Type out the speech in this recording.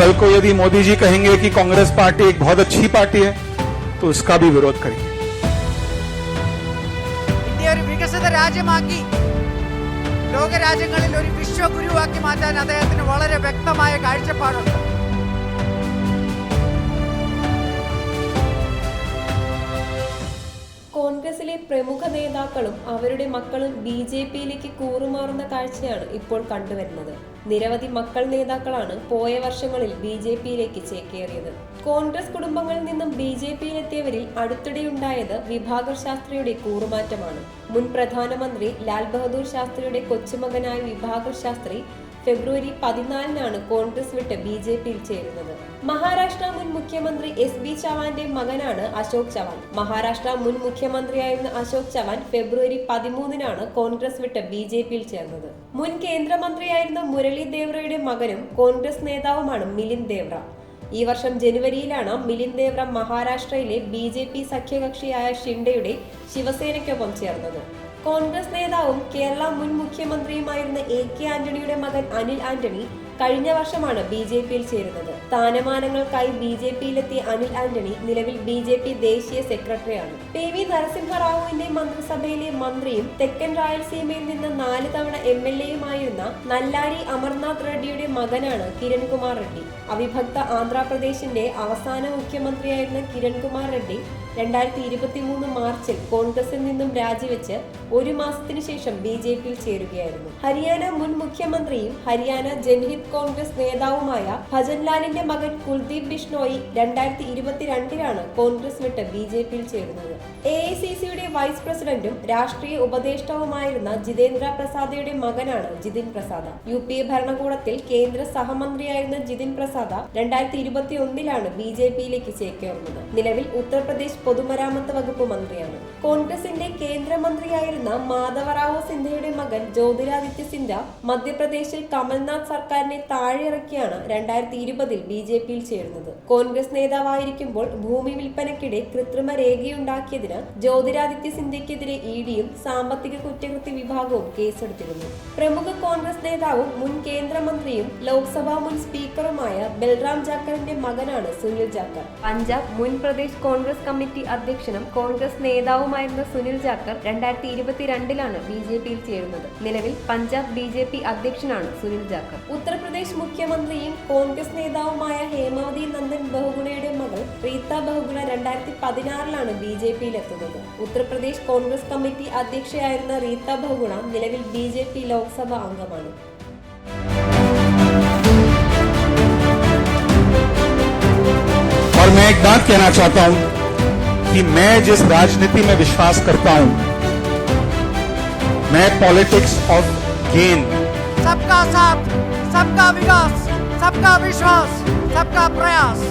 कल को यदि मोदी जी कहेंगे कि कांग्रेस पार्टी एक बहुत अच्छी पार्टी है तो इसका भी विरोध करेंगे ഇന്ത്യ ഒരു വികസിത രാജ്യമാക്കി ലോകരാജ്യങ്ങളിൽ ഒരു വിശ്വഗുരുവാക്കി മാറ്റാൻ അദ്ദേഹത്തിന് വളരെ വ്യക്തമായ കാഴ്ചപ്പാടുണ്ട് പ്രമുഖ നേതാക്കളും അവരുടെ മക്കളും ബി ജെ പിയിലേക്ക് കൂറുമാറുന്ന കാഴ്ചയാണ് ഇപ്പോൾ കണ്ടുവരുന്നത്. നിരവധി മക്കൾ നേതാക്കളാണ് പോയ വർഷങ്ങളിൽ ബി ജെ പിയിലേക്ക് ചേക്കേറിയത്. കോൺഗ്രസ് കുടുംബങ്ങളിൽ നിന്നും ബി ജെ പിയിലെത്തിയവരിൽ അടുത്തിടെയുണ്ടായത് വിഭാഗർ ശാസ്ത്രിയുടെ കൂറുമാറ്റമാണ്. മുൻ പ്രധാനമന്ത്രി ലാൽ ബഹദൂർ ശാസ്ത്രിയുടെ കൊച്ചുമകനായ വിഭാഗർ ശാസ്ത്രി ഫെബ്രുവരി പതിനാലിനാണ് കോൺഗ്രസ് വിട്ട് ബി ജെ പിയിൽ ചേരുന്നത്. മഹാരാഷ്ട്ര മുൻ മുഖ്യമന്ത്രി എസ് ബി ചവാന്റെ മകനാണ് അശോക് ചവാൻ. മഹാരാഷ്ട്ര മുൻ മുഖ്യമന്ത്രിയായിരുന്ന അശോക് ചവാൻ ഫെബ്രുവരി പതിമൂന്നിനാണ് കോൺഗ്രസ് വിട്ട് ബി ജെ പിയിൽ ചേർന്നത്. മുൻ കേന്ദ്രമന്ത്രിയായിരുന്ന മുരളി ദേവ്രയുടെ മകനും കോൺഗ്രസ് നേതാവുമാണ് മിലിൻ ദേവ്ര. ഈ വർഷം ജനുവരിയിലാണ് മിലിൻ ദേവ്ര മഹാരാഷ്ട്രയിലെ ബി ജെ പി സഖ്യകക്ഷിയായ ഷിൻഡയുടെ ശിവസേനയ്ക്കൊപ്പം ചേർന്നത്. കോൺഗ്രസ് നേതാവും കേരള മുൻ മുഖ്യമന്ത്രിയുമായിരുന്ന എ കെ ആന്റണിയുടെ മകൻ അനിൽ ആന്റണി കഴിഞ്ഞ വർഷമാണ് ബി ജെ പിയിൽ ചേരുന്നത്. സ്ഥാനമാനങ്ങൾക്കായി ബി ജെ പിയിലെത്തിയ അനിൽ ആന്റണി നിലവിൽ ബി ജെ പി ദേശീയ സെക്രട്ടറിയാണ്. പി വി നരസിംഹറാവുവിന്റെ മന്ത്രിസഭയിലെ മന്ത്രിയും തെക്കൻ രായലസീമയിൽ നിന്ന് നാല് തവണ എം എൽ എയുമായിരുന്ന നല്ലാരി അമർനാഥ് റെഡ്ഡിയുടെ മകനാണ് കിരൺകുമാർ റെഡ്ഡി. അവിഭക്ത ആന്ധ്രാപ്രദേശിന്റെ അവസാന മുഖ്യമന്ത്രിയായിരുന്ന കിരൺകുമാർ റെഡ്ഡി രണ്ടായിരത്തി ഇരുപത്തി മൂന്ന് മാർച്ചിൽ കോൺഗ്രസിൽ നിന്നും രാജിവെച്ച് ഒരു മാസത്തിനു ശേഷം ബി ജെ പിയിൽ ചേരുകയായിരുന്നു. ഹരിയാന മുൻ മുഖ്യമന്ത്രിയും ഹരിയാന ജൻഹിത് കോൺഗ്രസ് നേതാവുമായ ഭജൻലാലിന്റെ മകൻ കുൽദീപ് ബിഷ്ണോയി രണ്ടായിരത്തി ഇരുപത്തിരണ്ടിലാണ് കോൺഗ്രസ് വിട്ട് ബി ജെ പിയിൽ ചേരുന്നത്. എ ഐ സി സിയുടെ വൈസ് പ്രസിഡന്റും രാഷ്ട്രീയ ഉപദേഷ്ടാവുമായിരുന്ന ജിതേന്ദ്ര പ്രസാദയുടെ മകനാണ് ജിതിൻ പ്രസാദ. യു പി എ ഭരണകൂടത്തിൽ കേന്ദ്ര സഹമന്ത്രിയായിരുന്ന ജിതിൻ പ്രസാദ രണ്ടായിരത്തി ഇരുപത്തി ഒന്നിലാണ് ബി ജെ പിയിലേക്ക് ചേക്കേറുന്നത്. നിലവിൽ ഉത്തർപ്രദേശ് പൊതുമരാമത്ത് വകുപ്പ് മന്ത്രിയാണ്. കോൺഗ്രസിന്റെ കേന്ദ്രമന്ത്രിയായിരുന്ന മാധവറാവു സിന്ധ്യയുടെ മകൻ ജ്യോതിരാദിത്യ സിന്ധ്യ മധ്യപ്രദേശിൽ കമൽനാഥ് സർക്കാരിനെ താഴെയിറക്കിയാണ് രണ്ടായിരത്തി ഇരുപതിൽ ബി ജെ പിയിൽ ചേരുന്നത്. കോൺഗ്രസ് നേതാവായിരിക്കുമ്പോൾ ഭൂമി വിൽപ്പനയ്ക്കിടെ കൃത്രിമ രേഖയുണ്ടാക്കിയതിന് ജ്യോതിരാദിത്യ സിന്ധ്യക്കെതിരെ ഇ ഡിയും സാമ്പത്തിക കുറ്റകൃത്യ വിഭാഗവും കേസെടുത്തിരുന്നു. പ്രമുഖ കോൺഗ്രസ് നേതാവും മുൻ കേന്ദ്രമന്ത്രിയും ലോക്സഭാ മുൻ സ്പീക്കറുമായ ബൽറാം ജാക്കറിന്റെ മകനാണ് സുനിൽ ജാക്കർ. പഞ്ചാബ് മുൻ പ്രദേശ് കോൺഗ്രസ് കമ്മിറ്റി അധ്യക്ഷനും കോൺഗ്രസ് നേതാവുമായിരുന്ന സുനിൽ ജാക്കർ രണ്ടായിരത്തി ഇരുപത്തിരണ്ടിലാണ് ബി ജെ പിയിൽ ചേരുന്നത്. നിലവിൽ പഞ്ചാബ് ബി ജെ പി അധ്യക്ഷനാണ് സുനിൽ ജാക്കർ. ഉത്തർപ്രദേശ് മുഖ്യമന്ത്രിയും കോൺഗ്രസ് നേതാവുമായ ഹേമാവതി മകൾ റീത്ത ബഹുഗുണ രണ്ടായിരത്തി പതിനാറിലാണ് ബി ജെ പിയിലെത്തുന്നത് ഉത്തർപ്രദേശ് കോൺഗ്രസ് കമ്മിറ്റി അധ്യക്ഷയായിരുന്ന റീത്ത ബഹുഗുണ നിലവിൽ ബി ജെ പി ലോക്സഭാ അംഗമാണ് और मैं एक बात कहना चाहता हूं कि मैं जिस राजनीति में विश्वास करता हूं मैं पॉलिटिक्स ऑफ गेन सबका साथ सबका विकास सबका विश्वास सबका प्रयास